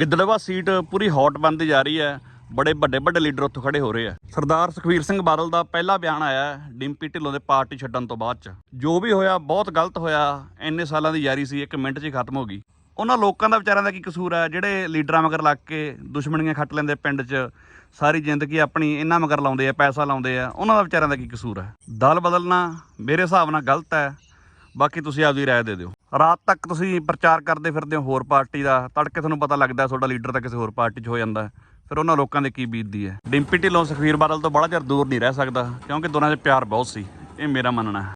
ਗਿੱਦੜਵਾ seat ਪੂਰੀ hot ਬਣਦੀ ਜਾ ਰਹੀ ਹੈ। ਬੜੇ ਵੱਡੇ ਵੱਡੇ ਲੀਡਰ ਉੱਥੋਂ ਖੜੇ ਹੋ ਰਹੇ ਆ। ਸਰਦਾਰ ਸੁਖਵੀਰ ਸਿੰਘ ਬਾਦਲ ਦਾ ਪਹਿਲਾ ਬਿਆਨ ਆਇਆ ਡਿੰਪੀ ਢਿੱਲੋਂ ਦੇ ਪਾਰਟੀ ਛੱਡਣ ਤੋਂ ਬਾਅਦ ਚ। ਜੋ ਵੀ ਹੋਇਆ, ਬਹੁਤ ਗਲਤ ਹੋਇਆ। ਇੰਨੇ ਸਾਲਾਂ ਦੀ ਯਾਰੀ ਸੀ, ਇੱਕ ਮਿੰਟ 'ਚ ਹੀ ਖਤਮ ਹੋ ਗਈ। ਉਹਨਾਂ ਲੋਕਾਂ ਦਾ ਵਿਚਾਰਿਆਂ ਦਾ ਕੀ ਕਸੂਰ ਹੈ? ਜਿਹੜੇ ਲੀਡਰਾਂ ਮਗਰ ਲੱਗ ਕੇ ਦੁਸ਼ਮਣੀਆਂ ਖੱਟ ਲੈਂਦੇ ਪਿੰਡ 'ਚ, ਸਾਰੀ ਜ਼ਿੰਦਗੀ ਆਪਣੀ ਇਹਨਾਂ ਮਗਰ ਲਾਉਂਦੇ ਆ, ਪੈਸਾ ਲਾਉਂਦੇ ਆ, ਉਹਨਾਂ ਦਾ ਵਿਚਾਰਿਆਂ ਦਾ ਕੀ ਕਸੂਰ ਹੈ? ਦਲ ਬਦਲਣਾ ਮੇਰੇ ਹਿਸਾਬ ਨਾਲ ਗਲਤ ਹੈ। ਬਾਕੀ ਤੁਸੀਂ ਆਪਦੀ ਰਾਏ ਦੇ ਦਿਓ। ਰਾਤ ਤੱਕ ਤੁਸੀਂ ਪ੍ਰਚਾਰ ਕਰਦੇ ਫਿਰਦੇ ਹੋ ਹੋਰ ਪਾਰਟੀ ਦਾ, ਤੜਕੇ ਤੁਹਾਨੂੰ ਪਤਾ ਲੱਗਦਾ ਤੁਹਾਡਾ ਲੀਡਰ ਤਾਂ ਕਿਸੇ ਹੋਰ ਪਾਰਟੀ 'ਚ ਹੋ ਜਾਂਦਾ। ਫਿਰ ਉਹਨਾਂ ਲੋਕਾਂ ਦੇ ਕੀ ਬੀਤਦੀ ਹੈ? ਡਿੰਪੀ ਢਿੱਲੋਂ ਸੁਖਵੀਰ ਬਾਦਲ ਤੋਂ ਬੜਾ ਚਿਰ ਦੂਰ ਨਹੀਂ ਰਹਿ ਸਕਦਾ, ਕਿਉਂਕਿ ਦੋਨਾਂ 'ਚ ਪਿਆਰ ਬਹੁਤ ਸੀ, ਇਹ ਮੇਰਾ ਮੰਨਣਾ ਹੈ।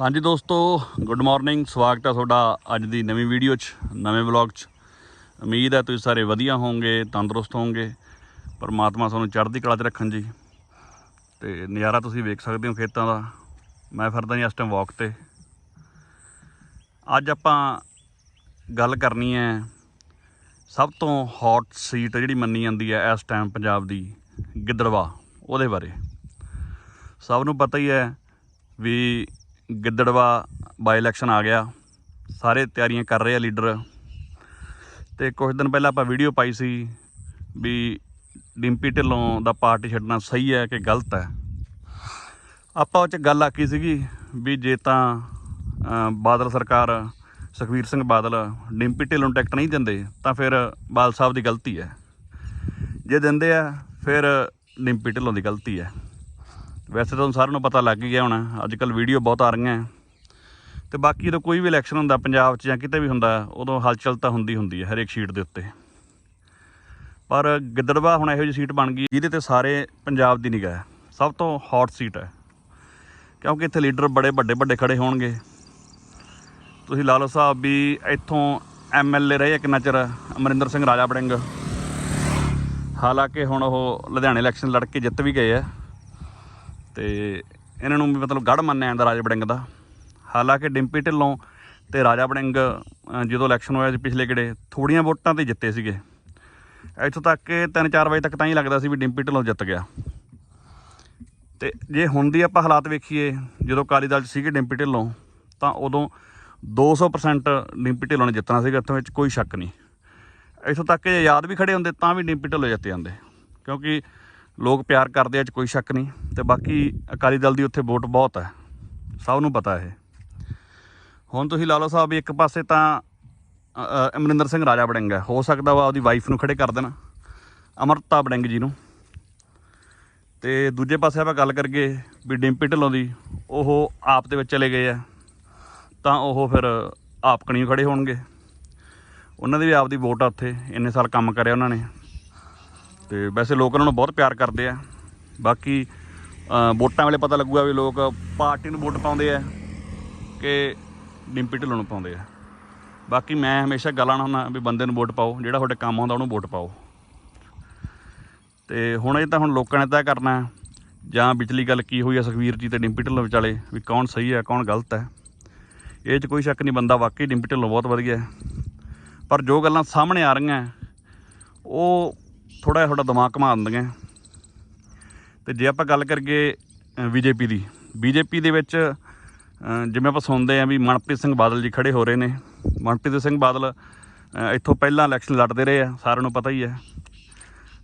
ਹਾਂਜੀ ਦੋਸਤੋ ਗੁੱਡ ਮਾਰਨਿੰਗ ਸਵਾਗਤ ਹੈ ਤੁਹਾਡਾ ਅੱਜ ਦੀ ਨਵੀਂ ਵੀਡੀਓ 'ਚ, ਨਵੇਂ ਵਲੌਗ 'ਚ। ਉਮੀਦ ਹੈ ਤੁਸੀਂ ਸਾਰੇ ਵਧੀਆ ਹੋਵੋਗੇ, ਤੰਦਰੁਸਤ ਹੋਵੋਗੇ। ਪਰਮਾਤਮਾ ਤੁਹਾਨੂੰ ਚੜ੍ਹਦੀ ਕਲਾ 'ਚ ਰੱਖਣ ਜੀ। ਤੇ ਨਜ਼ਾਰਾ ਤੁਸੀਂ ਵੇਖ ਸਕਦੇ ਹੋ ਖੇਤਾਂ ਦਾ। ਮੈਂ ਫਿਰਦਾ ਜੀ ਇਸ ਟਾਈਮ ਵਾਕ ਤੇ। ਅੱਜ ਆਪਾਂ ਗੱਲ ਕਰਨੀ ਹੈ ਸਭ ਤੋਂ ਹੌਟ ਸੀਟ ਜਿਹੜੀ ਮੰਨੀ ਜਾਂਦੀ ਹੈ ਇਸ ਟਾਈਮ ਪੰਜਾਬ ਦੀ, ਗਿੱਦੜਵਾ, ਉਹਦੇ ਬਾਰੇ। ਸਭ ਨੂੰ ਪਤਾ ਹੀ ਹੈ ਵੀ ਗਿੱਦੜਵਾ ਬਾਈ ਇਲੈਕਸ਼ਨ ਆ ਗਿਆ। ਸਾਰੇ ਤਿਆਰੀਆਂ ਕਰ ਰਹੇ ਆ ਲੀਡਰ। ਤੇ ਕੁਝ ਦਿਨ ਪਹਿਲਾਂ ਆਪਾਂ ਵੀਡੀਓ ਪਾਈ ਸੀ ਵੀ ਡਿੰਪੀ ਢਿੱਲੋਂ ਦਾ ਪਾਰਟੀ ਛੱਡਣਾ ਸਹੀ ਹੈ ਕਿ ਗਲਤ ਹੈ। ਆਪਾਂ ਉਹ ਚ ਗੱਲ ਆਕੀ ਸੀਗੀ ਵੀ ਜੇ ਤਾਂ ਬਾਦਲ ਸਰਕਾਰ, ਸੁਖਵੀਰ ਸਿੰਘ ਬਾਦਲ ਡਿੰਪੀ ਢਿੱਲੋਂ ਨੂੰ ਟਿਕਟ ਨਹੀਂ ਦਿੰਦੇ, ਤਾਂ ਫਿਰ ਬਾਦਲ ਸਾਹਿਬ ਦੀ ਗਲਤੀ ਹੈ। ਜੇ ਦਿੰਦੇ ਆ, ਫਿਰ ਡਿੰਪੀ ਢਿੱਲੋਂ ਦੀ ਗਲਤੀ ਹੈ। ਵੈਸੇ ਤਾਂ ਤੁਹਾਨੂੰ ਸਾਰਿਆਂ ਨੂੰ ਪਤਾ ਲੱਗ ਹੀ ਗਿਆ ਹੋਣਾ ਅੱਜ ਕੱਲ ਵੀਡੀਓ ਬਹੁਤ ਆ ਰਹੀਆਂ ਹੈ। ਤੇ ਬਾਕੀ ਜਦੋਂ ਕੋਈ ਵੀ ਇਲੈਕਸ਼ਨ ਹੁੰਦਾ ਪੰਜਾਬ 'ਚ ਜਾਂ ਕਿਤੇ ਵੀ ਹੁੰਦਾ, ਉਦੋਂ ਹਲਚਲ ਤਾਂ ਹੁੰਦੀ ਹੁੰਦੀ ਹੈ, ਹਰੇਕ ਸੀਟ ਦੇ ਉੱਤੇ। ਪਰ ਗਿੱਦੜਵਾ ਹੁਣ ਇਹੋ ਜਿਹੀ ਸੀਟ ਬਣ ਗਈ, ਜਿਹਦੇ ਤੇ ਸਾਰੇ ਪੰਜਾਬ ਦੀ ਨਿਗਾਹ ਹੈ। ਸਭ ਤੋਂ ਹੌਟ ਸੀਟ ਹੈ। ਕਿਉਂਕਿ ਇੱਥੇ ਲੀਡਰ ਬੜੇ ਵੱਡੇ ਵੱਡੇ ਖੜੇ ਹੋਣਗੇ। ਤੁਸੀਂ ਲਾ ਲਓ ਸਾਹਿਬ ਵੀ ਇੱਥੋਂ ਐਮਐਲਏ ਰਹੇ ਆ ਕਿੰਨਾ ਚਿਰ ਅਮਰਿੰਦਰ ਸਿੰਘ ਰਾਜਾ ਬੜਿੰਗ ਹਾਲਾਂਕਿ ਹੁਣ ਉਹ ਲੁਧਿਆਣੇ ਇਲੈਕਸ਼ਨ ਲੜ ਕੇ ਜਿੱਤ ਵੀ ਗਏ ਆ ਤੇ ਇਹਨਾਂ ਨੂੰ ਵੀ ਮਤਲਬ ਗੜ ਮੰਨਿਆ ਜਾਂਦਾ ਰਾਜਾ ਬੜਿੰਗ ਦਾ। ਹਾਲਾਂਕਿ ਡਿੰਪੀ ਢਿੱਲੋਂ ਤੇ ਰਾਜਾ ਬੜਿੰਗ ਜਦੋਂ ਇਲੈਕਸ਼ਨ ਹੋਇਆ ਸੀ ਪਿਛਲੇ ਕਿਹੜੇ ਥੋੜੀਆਂ ਵੋਟਾਂ ਤੇ ਜਿੱਤੇ ਸੀਗੇ। ਇੱਥੋਂ ਤੱਕ ਕਿ 3-4 ਵਜੇ ਤੱਕ ਤਾਂ ਹੀ ਲੱਗਦਾ ਸੀ ਵੀ ਡਿੰਪੀ ਢਿੱਲੋਂ ਜਿੱਤ ਗਿਆ। ਤੇ ਜੇ ਹੁਣ ਦੀ ਆਪਾਂ ਹਾਲਾਤ ਵੇਖੀਏ, ਜਦੋਂ ਅਕਾਲੀ ਦਲ 'ਚ ਸੀਗੇ ਡਿੰਪੀ ਢਿੱਲੋਂ, ਤਾਂ ਉਦੋਂ 200% ਡਿੰਪੀ ਢਿੱਲੋਂ ਨੇ ਜਿੱਤਣਾ ਸੀਗਾ, ਇੱਥੋਂ ਵਿੱਚ ਕੋਈ ਸ਼ੱਕ ਨਹੀਂ। ਇੱਥੋਂ ਤੱਕ ਜੇ ਯਾਦ ਵੀ ਖੜੇ ਹੁੰਦੇ ਤਾਂ ਵੀ ਡਿੰਪੀ ਢਿੱਲੋਂ ਜਿੱਤ ਜਾਂਦੇ। ਕਿਉਂਕਿ ਲੋਕ ਪਿਆਰ ਕਰਦੇ ਆ 'ਚ ਕੋਈ ਸ਼ੱਕ ਨਹੀਂ। ਤੇ ਬਾਕੀ ਅਕਾਲੀ ਦਲ ਦੀ ਉੱਥੇ ਵੋਟ ਬਹੁਤ ਹੈ। ਸਭ ਨੂੰ ਪਤਾ ਇਹ। ਹੁਣ ਤੁਸੀਂ ਲਾ ਲਓ ਸਾਹਿਬ, ਵੀ ਇੱਕ ਪਾਸੇ ਤਾਂ ਅਮਰਿੰਦਰ ਸਿੰਘ ਰਾਜਾ ਵੜਿੰਗ ਹੈ। ਹੋ ਸਕਦਾ ਵਾ ਉਹਦੀ ਵਾਈਫ ਨੂੰ ਖੜੇ ਕਰ ਦੇਣ। ਅਮਰਤਾ ਵੜਿੰਗ ਜੀ ਨੂੰ। ਤੇ ਦੂਜੇ ਪਾਸੇ ਆਪਾਂ ਗੱਲ ਕਰੀਏ ਵੀ ਡਿੰਪੀ ਢਿੱਲੋਂ ਦੀ, ਉਹ ਆਪ ਦੇ ਵਿੱਚ ਚਲੇ ਗਏ ਆ। ਤਾਂ ਉਹ ਫਿਰ ਆਪ ਕਣੀ ਖੜੇ ਹੋਣਗੇ। ਉਹਨਾਂ ਦੀ ਵੀ ਆਪਦੀ ਵੋਟ ਆ ਉੱਥੇ। ਇੰਨੇ ਸਾਲ ਕੰਮ ਕਰਿਆ ਉਹਨਾਂ ਨੇ। ਤੇ ਵੈਸੇ ਲੋਕ ਉਹਨਾਂ ਨੂੰ ਬਹੁਤ ਪਿਆਰ ਕਰਦੇ ਆ। ਬਾਕੀ ਵੋਟਾਂ ਵੇਲੇ ਪਤਾ ਲੱਗੂਗਾ ਵੀ ਲੋਕ ਪਾਰਟੀ ਨੂੰ ਵੋਟ ਪਾਉਂਦੇ ਆ ਕਿ ਡਿੰਪੀ ਢਿੱਲੋਂ ਨੂੰ ਪਾਉਂਦੇ ਆ। ਬਾਕੀ ਮੈਂ ਹਮੇਸ਼ਾ ਗੱਲਾਂ ਨਾਲ ਹੁੰਦਾ ਵੀ ਬੰਦੇ ਨੂੰ ਵੋਟ ਪਾਓ, ਜਿਹੜਾ ਤੁਹਾਡੇ ਕੰਮ ਆਉਂਦਾ ਉਹਨੂੰ ਵੋਟ ਪਾਓ। ਤੇ ਹੁਣ ਇਹ ਤਾਂ ਹੁਣ ਲੋਕਾਂ ਨੇ ਤੈਅ ਕਰਨਾ ਜਾਂ ਵਿਚਲੀ ਗੱਲ ਕੀ ਹੋਈ ਹੈ ਸੁਖਵੀਰ ਜੀ ਤੇ ਡਿੰਪੀ ਢਿੱਲੋਂ ਵਿਚਾਲੇ, ਵੀ ਕੌਣ ਸਹੀ ਹੈ, ਕੌਣ ਗਲਤ ਹੈ। ਇਹ 'ਚ ਕੋਈ ਸ਼ੱਕ ਨਹੀਂ ਬੰਦਾ, ਵਾਕਈ ਡਿੰਪੀ ਢਿੱਲੋਂ ਬਹੁਤ ਵਧੀਆ ਹੈ। ਪਰ ਜੋ ਗੱਲਾਂ ਸਾਹਮਣੇ ਆ ਰਹੀਆਂ, ਉਹ ਥੋੜਾ ਜਿਹਾ ਤੁਹਾਡਾ ਦਿਮਾਗ ਘੁਮਾ ਦਿੰਦੀਆਂ ਤੇ ਜੇ ਆਪਾਂ ਗੱਲ ਕਰੀਏ ਬੀਜੇਪੀ ਦੀ, ਬੀਜੇਪੀ ਦੇ ਵਿੱਚ ਜਿਵੇਂ ਆਪਾਂ ਸੁਣਦੇ ਆ ਵੀ ਮਨਪ੍ਰੀਤ ਸਿੰਘ ਬਾਦਲ ਜੀ ਖੜੇ ਹੋ ਰਹੇ ਨੇ। ਮਨਪ੍ਰੀਤ ਸਿੰਘ ਬਾਦਲ ਇੱਥੋਂ ਪਹਿਲਾਂ ਇਲੈਕਸ਼ਨ ਲੜਦੇ ਰਹੇ ਆ, ਸਾਰਿਆਂ ਨੂੰ ਪਤਾ ਹੀ ਹੈ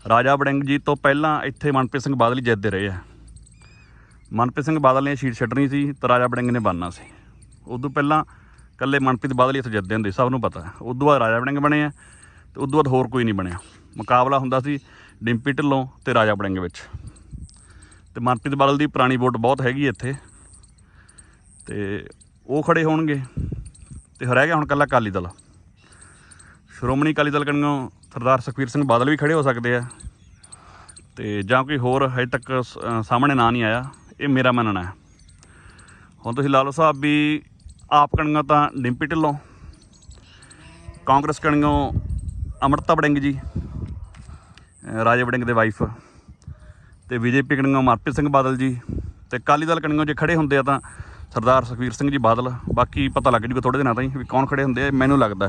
ਰਾਜਾ ਬੜਿੰਗ ਜੀ ਤੋਂ ਪਹਿਲਾਂ ਇੱਥੇ ਮਨਪ੍ਰੀਤ ਸਿੰਘ ਬਾਦਲ ਹੀ ਜਿੱਤਦੇ ਰਹੇ ਆ। ਮਨਪ੍ਰੀਤ ਸਿੰਘ ਬਾਦਲ ਨੇ ਸੀਟ ਛੱਡਣੀ ਸੀ ਤੇ ਰਾਜਾ ਬੜਿੰਗ ਨੇ ਬਣਨਾ ਸੀ। ਉਦੋਂ ਪਹਿਲਾਂ ਕੱਲੇ ਮਨਪ੍ਰੀਤ ਬਾਦਲ ਹੀ ਇੱਥੇ ਜਿੱਤਦੇ ਹੁੰਦੇ, ਸਭ ਨੂੰ ਪਤਾ। ਹੈ ਉਦੋਂ ਬਾਅਦ ਰਾਜਾ ਬੜਿੰਗ ਬਣੇ ਆ ਤੇ ਉਦੋਂ ਬਾਅਦ ਹੋਰ ਕੋਈ ਨਹੀਂ ਬਣਿਆ। ਮੁਕਾਬਲਾ ਹੁੰਦਾ ਸੀ ਡਿੰਪੀ ਢਿੱਲੋਂ ਤੇ ਰਾਜਾ ਬੜਿੰਗ ਵਿੱਚ। ਤੇ ਮਨਪ੍ਰੀਤ ਬਾਦਲ ਦੀ ਪੁਰਾਣੀ ਵੋਟ ਬਹੁਤ ਹੈਗੀ ਇੱਥੇ। ਤੇ ਉਹ ਖੜੇ ਹੋਣਗੇ ਤੇ ਰਹਿ ਗਿਆ ਹੁਣ ਕੱਲਾ ਅਕਾਲੀ ਦਲ। ਸ਼੍ਰੋਮਣੀ ਅਕਾਲੀ ਦਲ ਕਣੀਓ ਸਰਦਾਰ ਸੁਖਵੀਰ ਸਿੰਘ ਬਾਦਲ ਵੀ ਖੜੇ ਹੋ ਸਕਦੇ ਆ। ਤੇ ਜਾਂ ਕੋਈ ਹੋਰ ਹਜੇ ਤੱਕ ਸਾਹਮਣੇ ਨਾਂ ਨਹੀਂ ਆਇਆ, ਇਹ ਮੇਰਾ ਮੰਨਣਾ ਹੈ। ਹੁਣ ਤੁਸੀਂ ਲਾਲੋ ਸਾਹਿਬ ਵੀ ਆਪ ਕਣੀਓ ਤਾਂ ਡਿੰਪੀ ਢਿੱਲੋਂ, ਕਾਂਗਰਸ ਕਣੀਓ ਅਮਰਤਾ ਬੜਿੰਗ ਜੀ ਰਾਜੇ ਵੜਿੰਗ ਦੇ ਵਾਈਫ ਤੇ ਬੀਜੇਪੀ ਕਣੀਓ ਮਨਪ੍ਰੀਤ ਸਿੰਘ ਬਾਦਲ ਜੀ ਤੇ ਅਕਾਲੀ ਦਲ ਕਣੀਓ ਜੇ ਖੜੇ ਹੁੰਦੇ ਆ ਤਾਂ ਸਰਦਾਰ ਸੁਖਵੀਰ ਸਿੰਘ ਜੀ ਬਾਦਲ, ਬਾਕੀ ਪਤਾ ਲੱਗ ਜੂਗਾ ਥੋੜੇ ਦਿਨਾਂ ਤਾਈਂ ਵੀ ਕੌਣ ਖੜੇ ਹੁੰਦੇ ਆ ਮੈਨੂੰ ਲੱਗਦਾ।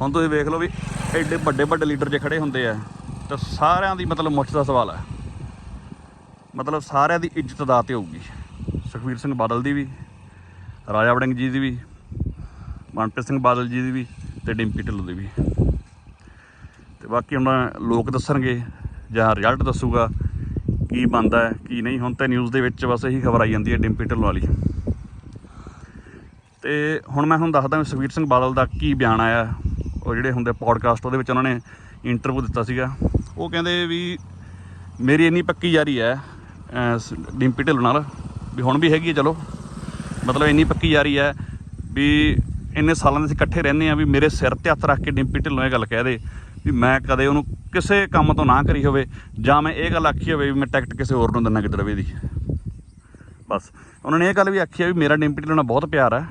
ਹੁਣ ਤੁਸੀਂ ਵੇਖ ਲਓ ਵੀ ਐਡੇ ਵੱਡੇ ਵੱਡੇ ਲੀਡਰ ਜੇ ਖੜੇ ਹੁੰਦੇ ਆ, ਤਾਂ ਸਾਰਿਆਂ ਦੀ ਮਤਲਬ ਮੁੱਛ ਦਾ ਸਵਾਲ ਹੈ ਮਤਲਬ ਸਾਰਿਆਂ ਦੀ ਇੱਜ਼ਤ ਦਾ ਤੇ ਹੋਊਗੀ। ਸੁਖਵੀਰ ਸਿੰਘ ਬਾਦਲ ਦੀ ਵੀ, ਰਾਜਾ ਵੜਿੰਗ ਜੀ ਦੀ ਵੀ, ਮਨਪ੍ਰੀਤ ਸਿੰਘ ਬਾਦਲ ਜੀ ਦੀ ਵੀ ਤੇ ਡਿੰਪੀ ਢਿੱਲੋਂ ਦੀ ਵੀ। ਤੇ ਬਾਕੀ ਹੁਣ ਲੋਕ ਦੱਸਣਗੇ ਜਾਂ ਰਿਜ਼ਲਟ ਦੱਸੂਗਾ ਕੀ ਬਣਦਾ ਹੈ, ਕੀ ਨਹੀਂ। ਹੁਣ ਤਾਂ ਨਿਊਜ਼ ਦੇ ਵਿੱਚ ਬਸ ਇਹੀ ਖਬਰ ਆਈ ਜਾਂਦੀ ਹੈ ਡਿੰਪੀ ਢਿੱਲੋਂ ਵਾਲੀ। ਤੇ ਹੁਣ ਮੈਂ ਤੁਹਾਨੂੰ ਦੱਸਦਾ ਵੀ ਸੁਖਵੀਰ ਸਿੰਘ ਬਾਦਲ ਦਾ ਕੀ ਬਿਆਨ ਆਇਆ। ਉਹ ਜਿਹੜੇ ਹੁੰਦੇ ਪੋਡਕਾਸਟ ਉਹਦੇ ਵਿੱਚ ਉਹਨਾਂ ਨੇ ਇੰਟਰਵਿਊ ਦਿੱਤਾ ਸੀਗਾ। ਉਹ ਕਹਿੰਦੇ ਵੀ ਮੇਰੀ ਇੰਨੀ ਪੱਕੀ ਯਾਰੀ ਹੈ ਡਿੰਪੀ ਢਿੱਲੋਂ ਨਾਲ, ਵੀ ਹੁਣ ਵੀ ਹੈਗੀ ਹੈ, ਚਲੋ। ਮਤਲਬ ਇੰਨੀ ਪੱਕੀ ਯਾਰੀ ਹੈ ਵੀ ਇੰਨੇ ਸਾਲਾਂ ਦੇ ਅਸੀਂ ਇਕੱਠੇ ਰਹਿੰਦੇ ਆ ਵੀ ਮੇਰੇ ਸਿਰ ਤੇ ਹੱਥ ਰੱਖ ਕੇ ਡਿੰਪੀ ਢਿੱਲੋਂ ਇਹ ਗੱਲ ਕਹਿ ਦੇ। ਵੀ ਮੈਂ ਕਦੇ ਉਹਨੂੰ ਕਿਸੇ ਕੰਮ ਤੋਂ ਨਾ ਕਰੀ ਹੋਵੇ, ਜਾਂ ਮੈਂ ਇਹ ਗੱਲ ਆਖੀ ਹੋਵੇ ਵੀ ਮੈਂ ਟਿਕਟ ਕਿਸੇ ਹੋਰ ਨੂੰ ਦਿੰਦਾ ਕਿਤੇ ਰਵੇ ਦੀ। ਬਸ। ਉਹਨਾਂ ਨੇ ਇਹ ਗੱਲ ਵੀ ਆਖੀ ਆ ਵੀ ਮੇਰਾ ਡਿੰਪੀ ਢਿੱਲੋਂ ਨਾਲ ਬਹੁਤ ਪਿਆਰ ਹੈ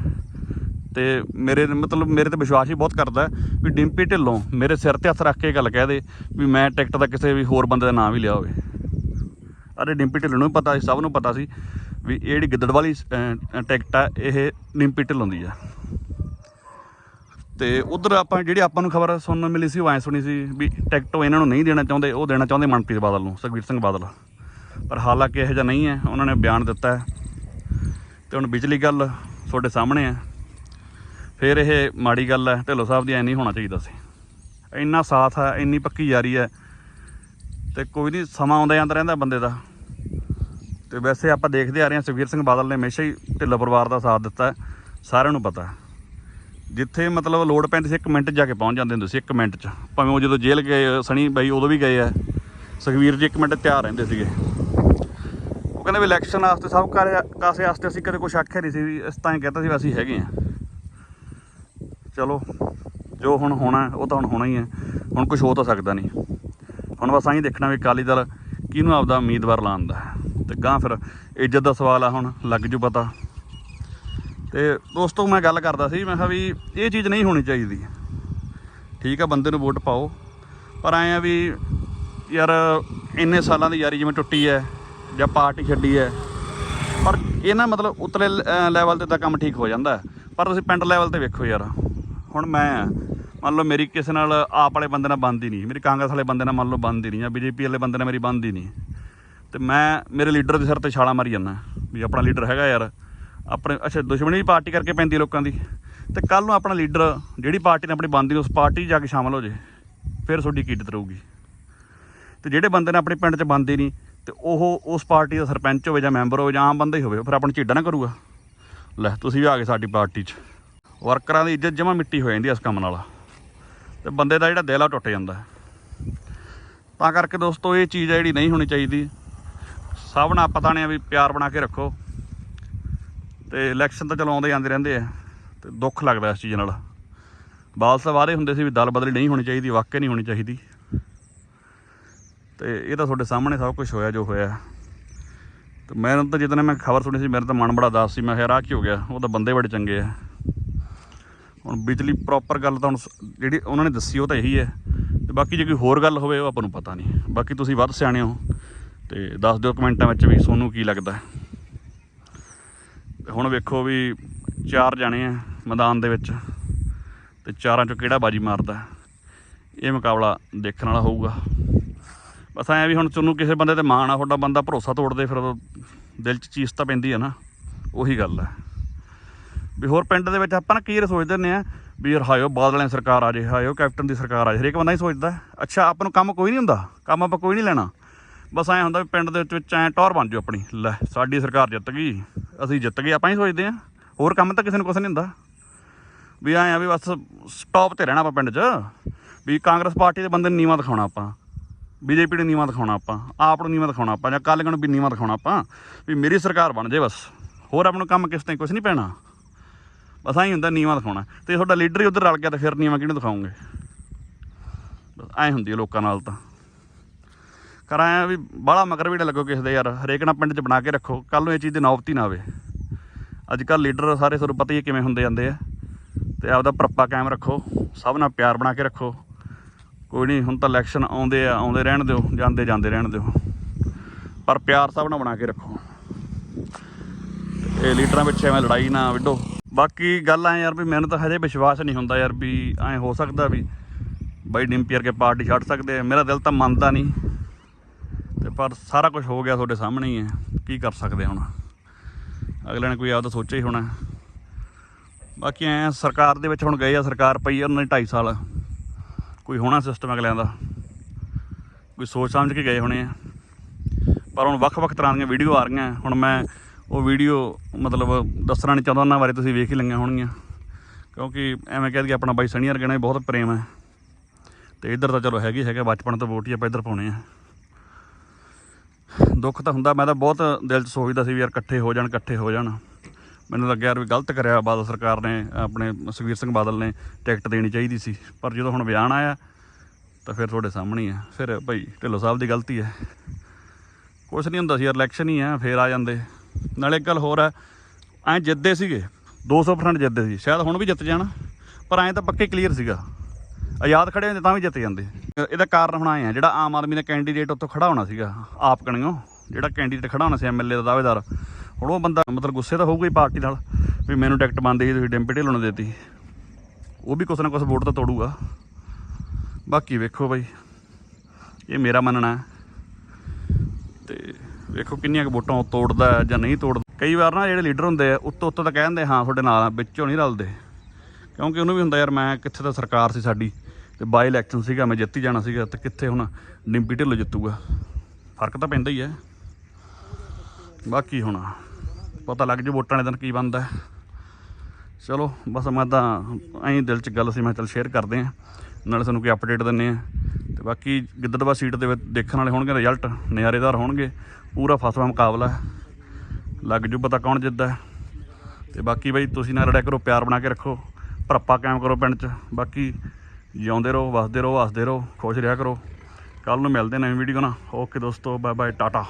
ਤੇ ਮੇਰੇ ਮਤਲਬ ਮੇਰੇ ਤੇ ਵਿਸ਼ਵਾਸ ਹੀ ਬਹੁਤ ਕਰਦਾ ਵੀ ਡਿੰਪੀ ਢਿੱਲੋਂ ਮੇਰੇ ਸਿਰ ਤੇ ਹੱਥ ਰੱਖ ਕੇ ਗੱਲ ਕਹਿ ਦੇ ਵੀ ਮੈਂ ਟਿਕਟ ਦਾ ਕਿਸੇ ਵੀ ਹੋਰ ਬੰਦੇ ਦਾ ਨਾਮ ਵੀ ਲਿਆ ਹੋਵੇ। ਅਰੇ ਡਿੰਪੀ ਢਿੱਲੋਂ ਨੂੰ ਵੀ ਪਤਾ ਸੀ, ਸਭ ਨੂੰ ਪਤਾ ਸੀ ਵੀ ਇਹ ਜਿਹੜੀ ਗਿੱਦੜ ਵਾਲੀ ਟਿਕਟ ਆ, ਇਹ ਡਿੰਪੀ ਢਿੱਲੋਂ ਦੀ ਆ। ਤੇ ਉਧਰ ਆਪਾਂ ਜਿਹੜੀ ਆਪਾਂ ਨੂੰ ਖਬਰ ਸੁਣਨ ਨੂੰ ਮਿਲੀ ਸੀ, ਉਹ ਐਂ ਸੁਣੀ ਸੀ ਵੀ ਟਿਕਟ ਉਹ ਇਹਨਾਂ ਨੂੰ ਨਹੀਂ ਦੇਣਾ ਚਾਹੁੰਦੇ, ਉਹ ਦੇਣਾ ਚਾਹੁੰਦੇ ਮਨਪ੍ਰੀਤ ਬਾਦਲ ਨੂੰ, ਸੁਖਬੀਰ ਸਿੰਘ ਬਾਦਲ। ਪਰ ਹਾਲਾਂਕਿ ਇਹੋ ਜਿਹਾ ਨਹੀਂ ਹੈ, ਉਹਨਾਂ ਨੇ ਬਿਆਨ ਦਿੱਤਾ ਹੈ। ਤੇ ਹੁਣ ਵਿਚਲੀ ਗੱਲ ਤੁਹਾਡੇ ਸਾਹਮਣੇ ਹੈ। ਫਿਰ ਇਹ ਮਾੜੀ ਗੱਲ ਹੈ, ਢਿੱਲੋਂ ਸਾਹਿਬ ਦੀ ਐ ਨਹੀਂ ਹੋਣਾ ਚਾਹੀਦਾ ਸੀ। ਇੰਨਾ ਸਾਥ ਹੈ, ਇੰਨੀ ਪੱਕੀ ਯਾਰੀ ਹੈ, ਤੇ ਕੋਈ ਨਹੀਂ, ਸਮਾਂ ਆਉਂਦਾ ਜਾਂਦਾ ਰਹਿੰਦਾ ਬੰਦੇ ਦਾ। ਤੇ ਵੈਸੇ ਆਪਾਂ ਦੇਖਦੇ ਆ ਰਹੇ ਹਾਂ, ਸੁਖਬੀਰ ਸਿੰਘ ਬਾਦਲ ਨੇ ਹਮੇਸ਼ਾ ਹੀ ਢਿੱਲੋਂ ਪਰਿਵਾਰ ਦਾ ਸਾਥ ਦਿੱਤਾ ਸਾਰਿਆਂ ਨੂੰ ਪਤਾ ਹੈ। ਜਿੱਥੇ ਮਤਲਬ ਲੋੜ ਪੈਂਦੀ ਸੀ, ਇੱਕ ਮਿੰਟ 'ਚ ਜਾ ਕੇ ਪਹੁੰਚ ਜਾਂਦੇ ਹੁੰਦੇ ਸੀ, ਇੱਕ ਮਿੰਟ 'ਚ। ਭਾਵੇਂ ਉਹ ਜਦੋਂ ਜੇਲ੍ਹ ਗਏ, ਸਣੀ ਬਾਈ ਉਦੋਂ ਵੀ ਗਏ ਆ। ਸੁਖਵੀਰ ਜੀ ਇੱਕ ਮਿੰਟ ਤਿਆਰ ਰਹਿੰਦੇ ਸੀਗੇ। ਉਹ ਕਹਿੰਦੇ ਵੀ ਇਲੈਕਸ਼ਨ ਵਾਸਤੇ ਸਭ ਕਰ ਕਾਸੇ ਵਾਸਤੇ ਅਸੀਂ ਕਦੇ ਕੁਝ ਆਖਿਆ ਨਹੀਂ ਸੀ ਵੀ ਇਸ ਤਾਂ ਹੀ ਕਹਿੰਦਾ ਸੀ ਵੀ ਅਸੀਂ ਹੈਗੇ ਆ। ਚਲੋ, ਜੋ ਹੁਣ ਹੋਣਾ, ਉਹ ਤਾਂ ਹੁਣ ਹੋਣਾ ਹੀ ਹੈ ਹੁਣ ਕੁਝ ਹੋ ਤਾਂ ਸਕਦਾ ਨਹੀਂ। ਹੁਣ ਬਸ ਆਹੀ ਦੇਖਣਾ ਵੀ ਅਕਾਲੀ ਦਲ ਕਿਹਨੂੰ ਆਪਦਾ ਉਮੀਦਵਾਰ ਲਾਉਂਦਾ ਹੈ। ਤੇ ਗਾਂ ਫਿਰ ਇੱਜ਼ਤ ਦਾ ਸਵਾਲ ਆ ਹੁਣ, ਲੱਗ ਜੂ ਪਤਾ। ਤੇ ਦੋਸਤੋ, ਮੈਂ ਗੱਲ ਕਰਦਾ ਸੀ, ਮੈਂ ਕਿਹਾ ਵੀ ਇਹ ਚੀਜ਼ ਨਹੀਂ ਹੋਣੀ ਚਾਹੀਦੀ। ਠੀਕ ਆ, ਬੰਦੇ ਨੂੰ ਵੋਟ ਪਾਓ। ਪਰ ਐਂ ਆ ਵੀ ਯਾਰ, ਇੰਨੇ ਸਾਲਾਂ ਦੀ ਯਾਰੀ ਜਿਵੇਂ ਟੁੱਟੀ ਹੈ ਜਾਂ ਪਾਰਟੀ ਛੱਡੀ ਹੈ ਪਰ ਇਹ ਨਾ ਮਤਲਬ ਉਤਲੇ ਲੈਵਲ ਤੇ ਤਾਂ ਕੰਮ ਠੀਕ ਹੋ ਜਾਂਦਾ ਪਰ ਤੁਸੀਂ ਪਿੰਡ ਲੈਵਲ ਤੇ ਵੇਖੋ ਯਾਰ, ਹੁਣ ਮੈਂ, ਮੰਨ ਲਓ ਮੇਰੀ ਕਿਸੇ ਨਾਲ ਆਪ ਵਾਲੇ ਬੰਦੇ ਨਾਲ ਬਣਦੀ ਨਹੀਂ, ਮੇਰੀ ਕਾਂਗਰਸ ਵਾਲੇ ਬੰਦੇ ਨਾਲ ਮੰਨ ਲਓ ਬਣਦੀ ਨਹੀਂ, ਜਾਂ ਬੀਜੇਪੀ ਵਾਲੇ ਬੰਦੇ ਨਾਲ ਮੇਰੀ ਬਣਦੀ ਨਹੀਂ। ਤੇ ਮੈਂ ਮੇਰੇ ਲੀਡਰ ਦੇ ਸਿਰ ਤੇ ਛਾਲਾ ਮਾਰੀ ਜਾਂਦਾ, ਵੀ ਆਪਣਾ ਲੀਡਰ ਹੈਗਾ ਯਾਰ। ਆਪਣੇ, ਅੱਛਾ, ਦੁਸ਼ਮਣੀ ਵੀ ਪਾਰਟੀ ਕਰਕੇ ਪੈਂਦੀ ਲੋਕਾਂ ਦੀ। ਤੇ ਕੱਲ ਨੂੰ ਆਪਣਾ ਲੀਡਰ, ਜਿਹੜੀ ਪਾਰਟੀ ਨੇ ਆਪਣੀ ਬਣਦੀ ਉਸ ਪਾਰਟੀ 'ਚ ਜਾ ਕੇ ਸ਼ਾਮਲ ਹੋ ਜੇ, ਫਿਰ ਤੁਹਾਡੀ ਕੀ ਇੱਜ਼ਤ ਰਹੂਗੀ? ਤੇ ਜਿਹੜੇ ਬੰਦੇ ਨੇ ਆਪਣੇ ਪਿੰਡ 'ਚ ਬਣਦੇ ਨਹੀਂ, ਤੇ ਉਹ ਉਸ ਪਾਰਟੀ ਦਾ ਸਰਪੰਚ ਹੋਵੇ ਜਾਂ ਮੈਂਬਰ ਹੋਵੇ ਜਾਂ ਆਮ ਬੰਦਾ ਹੀ ਹੋਵੇ ਫਿਰ ਆਪਣਾ ਝੇਡਾ ਨਾ ਕਰੂਗਾ। ਲੈ, ਤੁਸੀਂ ਵੀ ਆ ਗਏ ਸਾਡੀ ਪਾਰਟੀ 'ਚ। ਵਰਕਰਾਂ ਦੀ ਇੱਜ਼ਤ ਜਮਾ ਮਿੱਟੀ ਹੋ ਜਾਂਦੀ ਇਸ ਕੰਮ ਨਾਲ। ਤੇ ਬੰਦੇ ਦਾ ਜਿਹੜਾ ਦਿਲ ਆ ਟੁੱਟ ਜਾਂਦਾ। ਤਾਂ ਕਰਕੇ ਦੋਸਤੋ, ਇਹ ਚੀਜ਼ ਆ ਜਿਹੜੀ ਨਹੀਂ ਹੋਣੀ ਚਾਹੀਦੀ। ਸਭ ਨਾਲ ਪਤਾ ਨਹੀਂ ਆ ਵੀ ਪਿਆਰ ਬਣਾ ਕੇ ਰੱਖੋ। ਤੇ ਇਲੈਕਸ਼ਨ ਤਾਂ ਚਲੋ ਆਉਂਦੇ ਜਾਂਦੇ ਰਹਿੰਦੇ ਆ, ਤੇ ਦੁੱਖ ਲੱਗਦਾ ਇਸ ਚੀਜ਼ ਨਾਲ। ਬਾਲ ਸਾਹਿਬ ਵਾਅਦੇ ਹੁੰਦੇ ਸੀ ਵੀ ਦਲ ਬਦਲੀ ਨਹੀਂ ਹੋਣੀ ਚਾਹੀਦੀ, ਵਾਕਿਆ ਨਹੀਂ ਹੋਣੀ ਚਾਹੀਦੀ। ਤੇ ਇਹ ਤਾਂ ਤੁਹਾਡੇ ਸਾਹਮਣੇ ਸਭ ਕੁਝ ਹੋਇਆ ਜੋ ਹੋਇਆ। ਤੇ ਮੈਂ ਤਾਂ ਜਿੱਦਣ ਮੈਂ ਖਬਰ ਸੁਣੀ ਸੀ ਮੇਰਾ ਤਾਂ ਮਨ ਬੜਾ ਦਾਸ ਸੀ। ਮੈਂ ਕਿਹਾ ਰਾਹ ਕੀ ਹੋ ਗਿਆ? ਉਹ ਤਾਂ ਬੰਦੇ ਬੜੇ ਚੰਗੇ ਆ। ਹੁਣ ਬਿਜਲੀ ਪ੍ਰੋਪਰ ਗੱਲ ਤਾਂ ਹੁਣ ਸ- ਜਿਹੜੀ ਉਹਨਾਂ ਨੇ ਦੱਸੀ ਉਹ ਤਾਂ ਇਹੀ ਹੈ। ਤੇ ਬਾਕੀ ਜੇ ਕੋਈ ਹੋਰ ਗੱਲ ਹੋਵੇ, ਉਹ ਆਪਾਂ ਨੂੰ ਪਤਾ ਨਹੀਂ। ਬਾਕੀ ਤੁਸੀਂ ਵੱਧ ਸਿਆਣੇ ਹੋ, ਤੇ ਦੱਸ ਦਿਓ ਕਮੈਂਟਾਂ ਵਿੱਚ ਵੀ ਤੁਹਾਨੂੰ ਕੀ ਲੱਗਦਾ। ਹੁਣ ਵੇਖੋ ਵੀ ਚਾਰ ਜਾਣੇ ਆ ਮੈਦਾਨ ਦੇ ਵਿੱਚ ਤੇ ਚਾਰਾਂ ਚੋਂ ਕਿਹੜਾ ਬਾਜੀ ਮਾਰਦਾ। ਇਹ ਮੁਕਾਬਲਾ ਦੇਖਣ ਵਾਲਾ ਹੋਊਗਾ। ਬਸ ਐਂ ਵੀ ਹੁਣ ਤੁਹਾਨੂੰ ਕਿਸੇ ਬੰਦੇ ਤੇ ਮਾਣ ਆ, ਤੁਹਾਡਾ ਬੰਦਾ ਭਰੋਸਾ ਤੋੜਦੇ ਫਿਰ ਦਿਲ 'ਚ ਚੀਜ਼ ਤਾਂ ਪੈਂਦੀ ਹੈ ਨਾ। ਉਹੀ ਗੱਲ ਹੈ ਵੀ ਹੋਰ ਪਿੰਡ ਦੇ ਵਿੱਚ ਆਪਾਂ ਨਾ ਕੀ ਸੋਚਦੇ ਹੁੰਦੇ ਆ ਵੀ ਯਾਰ ਹਾਇਓ ਬਾਦਲਾਂ ਦੀ ਸਰਕਾਰ ਆ ਜੇ ਹਾਇਓ ਕੈਪਟਨ ਦੀ ਸਰਕਾਰ ਆ ਜੇ, ਹਰੇਕ ਬੰਦਾ ਹੀ ਸੋਚਦਾ। ਅੱਛਾ, ਆਪਾਂ ਨੂੰ ਕੰਮ ਕੋਈ ਨਹੀਂ ਹੁੰਦਾ। ਕੰਮ ਆਪਾਂ ਕੋਈ ਨਹੀਂ ਲੈਣਾ। ਬਸ ਐਂ ਹੁੰਦਾ ਵੀ ਪਿੰਡ ਦੇ ਵਿੱਚ ਵਿੱਚ ਐਂ ਟੌਰ ਬਣ ਜਾਓ ਆਪਣੀ। ਲੈ, ਸਾਡੀ ਸਰਕਾਰ ਜਿੱਤ ਗਈ। ਅਸੀਂ ਜਿੱਤ ਗਏ, ਆਪਾਂ ਹੀ ਸੋਚਦੇ ਆ ਹੋਰ ਕੰਮ ਤਾਂ ਕਿਸੇ ਨੂੰ ਕੁਛ ਨਹੀਂ ਹੁੰਦਾ। ਵੀ ਐਂ ਆ ਵੀ ਬਸ ਸਟਾਪ ਤੇ ਰਹਿਣਾ ਆਪਾਂ ਪਿੰਡ 'ਚ। ਵੀ ਕਾਂਗਰਸ ਪਾਰਟੀ ਦੇ ਬੰਦੇ ਨੂੰ ਨੀਵਾਂ ਦਿਖਾਉਣਾ ਆਪਾਂ। ਬੀਜੇਪੀ ਨੂੰ ਨੀਵਾਂ ਦਿਖਾਉਣਾ ਆਪਾਂ। ਆਪ ਨੂੰ ਨੀਵਾਂ ਦਿਖਾਉਣਾ ਆਪਾਂ ਜਾਂ ਕਾਲੀਆਂ ਨੂੰ ਵੀ ਨੀਵਾਂ ਦਿਖਾਉਣਾ ਆਪਾਂ। ਵੀ ਮੇਰੀ ਸਰਕਾਰ ਬਣ ਜੇ ਬਸ। ਹੋਰ ਆਪਾਂ ਨੂੰ ਕੰਮ ਕਿਸ ਤੇ ਕੁਝ ਨਹੀਂ ਪੈਣਾ। ਬਸ ਐਂ ਹੁੰਦਾ ਨੀਵਾਂ ਦਿਖਾਉਣਾ। ਤੇ ਤੁਹਾਡਾ ਲੀਡਰ ਹੀ ਉਧਰ ਰਲ ਗਿਆ ਤਾਂ ਫਿਰ ਨੀਵਾਂ ਕਿਹਨੂੰ ਦਿਖਾਉਂਗੇ ਬਸ ਐਂ ਹੁੰਦੀ ਹੈ ਲੋਕਾਂ ਨਾਲ ਤਾਂ। ਕਰ ਆਇਆ ਵੀ ਬਾਹਲਾ ਮਗਰ ਵੀ ਨਾ ਲੱਗੋ ਕਿਸੇ ਦੇ ਯਾਰ, ਹਰੇਕ ਨਾ ਪਿੰਡ 'ਚ ਬਣਾ ਕੇ ਰੱਖੋ ਕੱਲ ਨੂੰ ਇਹ ਚੀਜ਼ ਦੀ ਨੌਬਤੀ ਨਾ ਆਵੇ। ਅੱਜ ਕੱਲ ਲੀਡਰ ਸਾਰੇ ਤੁਹਾਨੂੰ ਪਤਾ ਹੀ ਹੈ ਕਿਵੇਂ ਹੁੰਦੇ ਜਾਂਦੇ ਆ। ਤੇ ਆਪਦਾ ਪਰਪਾ ਕਾਇਮ ਰੱਖੋ, ਸਭ ਨਾਲ ਪਿਆਰ ਬਣਾ ਕੇ ਰੱਖੋ। ਕੋਈ ਨਹੀਂ, ਹੁਣ ਤਾਂ ਇਲੈਕਸ਼ਨ ਆਉਂਦੇ ਆ, ਆਉਂਦੇ ਰਹਿਣ ਦਿਓ, ਜਾਂਦੇ ਜਾਂਦੇ ਰਹਿਣ ਦਿਓ। ਪਰ ਪਿਆਰ ਸਭ ਨਾਲ ਬਣਾ ਕੇ ਰੱਖੋ। ਇਹ ਲੀਡਰਾਂ ਪਿੱਛੇ ਐਵੇਂ ਲੜਾਈ ਨਾ ਵਿੱਢੋ। ਬਾਕੀ ਗੱਲ ਐ ਯਾਰ ਵੀ ਮੈਨੂੰ ਤਾਂ ਹਜੇ ਵਿਸ਼ਵਾਸ ਨਹੀਂ ਹੁੰਦਾ ਯਾਰ ਵੀ ਐ ਹੋ ਸਕਦਾ ਵੀ ਬਾਈ ਡਿੰਪੀਅਰ ਕੇ ਪਾਰਟੀ ਛੱਡ ਸਕਦੇ ਆ। ਮੇਰਾ ਦਿਲ ਤਾਂ ਮੰਨਦਾ ਨਹੀਂ। ਤੇ ਪਰ ਸਾਰਾ ਕੁਝ ਹੋ ਗਿਆ ਤੁਹਾਡੇ ਸਾਹਮਣੇ ਹੀ ਹੈ। ਕੀ ਕਰ ਸਕਦੇ ਹੁਣ? ਅਗਲੇ ਨੇ ਕੋਈ ਆਪਦਾ ਸੋਚਿਆ ਹੀ ਹੋਣਾ। ਬਾਕੀ ਐ ਸਰਕਾਰ ਦੇ ਵਿੱਚ ਹੁਣ ਗਏ ਆ, ਸਰਕਾਰ ਪਈ ਆ ਉਹਨਾਂ ਨੇ 2.5 ਸਾਲ। ਕੋਈ ਹੋਣਾ ਸਿਸਟਮ ਅਗਲਿਆਂ ਦਾ? ਕੋਈ ਸੋਚ ਸਮਝ ਕੇ ਗਏ ਹੋਣੇ ਆ। ਪਰ ਹੁਣ ਵੱਖ-ਵੱਖ ਤਰ੍ਹਾਂ ਦੀਆਂ ਵੀਡੀਓ ਆ ਰਹੀਆਂ। ਹੁਣ ਮੈਂ ਉਹ ਵੀਡੀਓ ਮਤਲਬ ਦੱਸਣਾ ਨਹੀਂ ਚਾਹੁੰਦਾ, ਉਹਨਾਂ ਬਾਰੇ ਤੁਸੀਂ ਵੇਖ ਹੀ ਲਈਆਂ ਹੋਣਗੀਆਂ। ਕਿਉਂਕਿ ਐਵੇਂ ਕਹਿ ਦਈਏ, ਆਪਣਾ ਬਾਈ ਸਣੀ ਵਰਗੇ ਵੀ ਬਹੁਤ ਪ੍ਰੇਮ ਹੈ। ਤੇ ਇੱਧਰ ਤਾਂ ਚਲੋ ਹੈਗੀ ਹੈਗਾ, ਬਚਪਨ ਤੋਂ ਵੋਟ ਹੀ ਆਪਾਂ ਇੱਧਰ ਪਾਉਣੇ ਆ। ਦੁੱਖ ਤਾਂ ਹੁੰਦਾ, ਮੈਂ ਤਾਂ ਬਹੁਤ ਦਿਲ 'ਚ ਸੋਚਦਾ ਸੀ ਵੀ ਯਾਰ ਇਕੱਠੇ ਹੋ ਜਾਣ, ਇਕੱਠੇ ਹੋ ਜਾਣ। ਮੈਨੂੰ ਲੱਗਿਆ ਯਾਰ ਵੀ ਗਲਤ ਕਰਿਆ ਬਾਦਲ ਸਰਕਾਰ ਨੇ, ਆਪਣੇ ਸੁਖਬੀਰ ਸਿੰਘ ਬਾਦਲ ਨੇ ਟਿਕਟ ਦੇਣੀ ਚਾਹੀਦੀ ਸੀ। ਪਰ ਜਦੋਂ ਹੁਣ ਬਿਆਨ ਆਇਆ, ਤਾਂ ਫਿਰ ਤੁਹਾਡੇ ਸਾਹਮਣੇ ਆ। ਫਿਰ ਭਾਈ ਢਿੱਲੋਂ ਸਾਹਿਬ ਦੀ ਗਲਤੀ ਹੈ। ਕੁਛ ਨਹੀਂ ਹੁੰਦਾ ਸੀ ਯਾਰ ਇਲੈਕਸ਼ਨ ਹੀ ਆ, ਫੇਰ ਆ ਜਾਂਦੇ। ਨਾਲੇ ਇੱਕ ਗੱਲ ਹੋਰ ਹੈ ਐਂ ਜਿੱਤਦੇ ਸੀਗੇ 200% ਜਿੱਤਦੇ ਸੀ। ਸ਼ਾਇਦ ਹੁਣ ਵੀ ਜਿੱਤ ਜਾਣ, ਪਰ ਐਂ ਤਾਂ ਪੱਕੇ ਕਲੀਅਰ ਸੀਗਾ। ਆਜ਼ਾਦ ਖੜੇ ਹੁੰਦੇ ਤਾਂ ਵੀ ਜਿੱਤ ਜਾਂਦੇ। ਇਹਦਾ ਕਾਰਨ ਹੁਣ ਆਏ ਆ, ਜਿਹੜਾ ਆਮ ਆਦਮੀ ਦਾ ਕੈਂਡੀਡੇਟ ਉੱਥੋਂ ਖੜਾ ਹੋਣਾ ਸੀਗਾ, ਆਪ ਕਣੀਓ, ਜਿਹੜਾ ਕੈਂਡੀਡੇਟ ਖੜਾ ਹੋਣਾ ਸੀ ਐਮਐਲਏ ਦਾ ਦਾਅਵੇਦਾਰ, ਹੁਣ ਉਹ ਬੰਦਾ ਮਤਲਬ ਗੁੱਸੇ ਤਾਂ ਹੋਊਗਾ ਹੀ ਪਾਰਟੀ ਨਾਲ, ਵੀ ਮੈਨੂੰ ਟਿਕਟ ਬੰਦ ਸੀ, ਤੁਸੀਂ ਡੈਂਪੀ ਢਿੱਲੋਂ ਨੂੰ ਦੇਤੀ। ਉਹ ਵੀ ਕੁਛ ਨਾ ਕੁਛ ਵੋਟ ਤਾਂ ਤੋੜੂਗਾ। ਬਾਕੀ ਵੇਖੋ ਬਾਈ, ਇਹ ਮੇਰਾ ਮੰਨਣਾ ਹੈ। ਤੇ ਵੇਖੋ ਕਿੰਨੀਆਂ ਕੁ ਵੋਟਾਂ ਉਹ ਤੋੜਦਾ ਜਾਂ ਨਹੀਂ ਤੋੜਦਾ। ਕਈ ਵਾਰ ਨਾ ਜਿਹੜੇ ਲੀਡਰ ਹੁੰਦੇ ਆ, ਉੱਤੋਂ ਉੱਤੋਂ ਤਾਂ ਕਹਿੰਦੇ, ਹਾਂ, ਤੁਹਾਡੇ ਨਾਲ ਵਿੱਚੋਂ ਨਹੀਂ ਰਲਦੇ। ਕਿਉਂਕਿ ਉਹਨੂੰ ਵੀ ਹੁੰਦਾ ਯਾਰ, ਮੈਂ ਕਿੱਥੇ ਤਾਂ ਸਰਕਾਰ ਸੀ ਸਾਡੀ। ਤੇ ਬਾਈ ਇਲੈਕਸ਼ਨ ਸੀਗਾ, ਮੈਂ ਜਿੱਤੀ ਜਾਣਾ ਸੀਗਾ, ਤੇ ਕਿੱਥੇ ਹੁਣ ਡਿੰਪੀ ਢਿੱਲੋਂ ਜਿੱਤੂਗਾ? ਫ਼ਰਕ ਤਾਂ ਪੈਂਦਾ ਹੀ ਹੈ। ਬਾਕੀ ਹੁਣ ਪਤਾ ਲੱਗ ਜੂ ਵੋਟਾਂ ਵਾਲੇ ਦਿਨ ਕੀ ਬਣਦਾ ਚਲੋ, ਬਸ ਮੈਂ ਤਾਂ ਐਂ ਦਿਲ 'ਚ ਗੱਲ ਸੀ, ਮੈਂ ਚੱਲ ਸ਼ੇਅਰ ਕਰਦੇ ਆ ਨਾਲੇ ਤੁਹਾਨੂੰ ਕੋਈ ਅਪਡੇਟ ਦਿੰਨੇ ਆ ਤੇ ਬਾਕੀ ਗਿੱਦੜਵਾ ਸੀਟ ਦੇ ਵਿੱਚ ਦੇਖਣ ਵਾਲੇ ਹੋਣਗੇ ਰਿਜ਼ਲਟ ਨਜ਼ਾਰੇਦਾਰ ਹੋਣਗੇ। ਪੂਰਾ ਫਸਵਾ ਮੁਕਾਬਲਾ ਲੱਗ ਜੂ ਪਤਾ ਕੌਣ ਜਿੱਤਦਾ ਹੈ। ਤੇ ਬਾਕੀ ਬਈ, ਤੁਸੀਂ ਨਾ ਰੜਿਆ ਕਰੋ, ਪਿਆਰ ਬਣਾ ਕੇ ਰੱਖੋ। ਭਰੱਪਾ ਕਾਇਮ ਕਰੋ ਪਿੰਡ 'ਚ। ਬਾਕੀ ਜਿਉਂਦੇ ਰਹੋ, ਵਸਦੇ ਰਹੋ, ਹੱਸਦੇ ਰਹੋ, ਖੁਸ਼ ਰਿਹਾ ਕਰੋ। ਕੱਲ ਨੂੰ ਮਿਲਦੇ ਨਵੀਂ ਵੀਡੀਓ ਨਾਲ। ਓਕੇ ਦੋਸਤੋ ਬਾਏ ਬਾਏ ਟਾਟਾ।